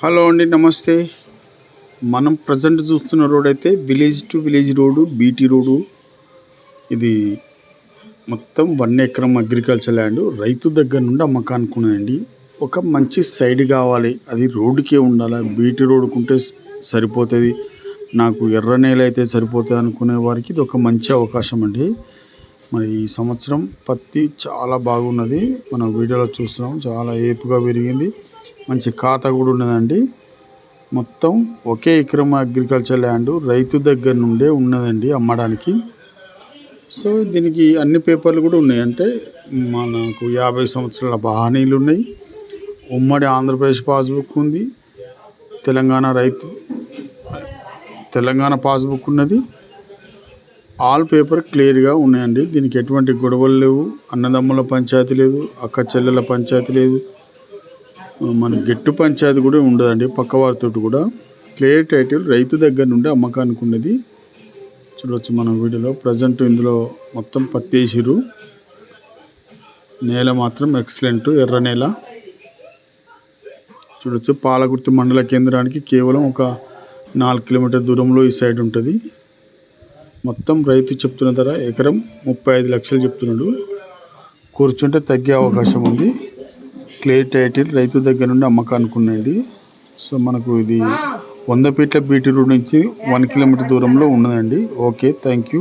Hello అండి నమస్తే. మనం ప్రజెంట్ చూస్తున్న రోడ్ అయితే village to village road BT road ఇది మొత్తం వన్ ఎకరం అగ్రికల్చర్ ల్యాండ్. రైతు దగ్గర నుండి అమ్మకానికి ఒక మంచి సైడ్ కావాలి. అది రోడ్డుకే ఉండాలి. బీటీ రోడ్డుకుంటే సరిపోతుంది. నాకు ఎర్ర నేల అయితే సరిపోతుంది అనుకునే వారికి ఇది ఒక మంచి అవకాశం అండి. మరి ఈ సంవత్సరం పత్తి చాలా బాగున్నది. మనం వీడియోలో చూస్తున్నాం. చాలా ఏపుగా పెరిగింది మంచి ఖాతా కూడా ఉన్నదండి. మొత్తం ఒకే ఎకరం అగ్రికల్చర్ ల్యాండ్ రైతు దగ్గర నుండే ఉన్నదండి అమ్మడానికి. సో దీనికి అన్ని పేపర్లు కూడా ఉన్నాయి. అంటే మనకు యాభై సంవత్సరాల బహానీలు ఉన్నాయి. ఉమ్మడి ఆంధ్రప్రదేశ్ పాస్బుక్ ఉంది. తెలంగాణ రైతు తెలంగాణ పాస్బుక్ ఉన్నది. ఆల్ పేపర్ క్లియర్గా ఉన్నాయండి. దీనికి ఎటువంటి గొడవలు లేవు. అన్నదమ్ముల పంచాయతీ లేదు అక్క చెల్లెల పంచాయతీ లేదు. మన గెట్టు పంచాయతీ కూడా ఉండదండి పక్క వారితో కూడా. క్లియర్ టైటిల్ రైతు దగ్గర నుండి అమ్మకానికి ఉన్నది చూడవచ్చు మనం వీడియోలో. ప్రజెంట్ ఇందులో మొత్తం పత్తి నేల మాత్రం ఎక్సలెంట్ ఎర్ర నేల. చూడొచ్చు పాలకుర్తి మండల కేంద్రానికి కేవలం ఒక నాలుగు కిలోమీటర్ దూరంలో ఈ సైడ్ ఉంటుంది. మొత్తం రైతు చెప్తున్న ధర ఎకరం ముప్పై ఐదు లక్షలు చెప్తున్నాడు. కూర్చుంటే తగ్గే అవకాశం ఉంది. క్లే టైటిల్ రైతు దగ్గర నుండి అమ్మకానికి ఉందండి సో మనకు ఇది వంద పీట్ల బీటీ రోడ్ నుంచి వన్ కిలోమీటర్ దూరంలో ఉన్నదండి. Okay thank you.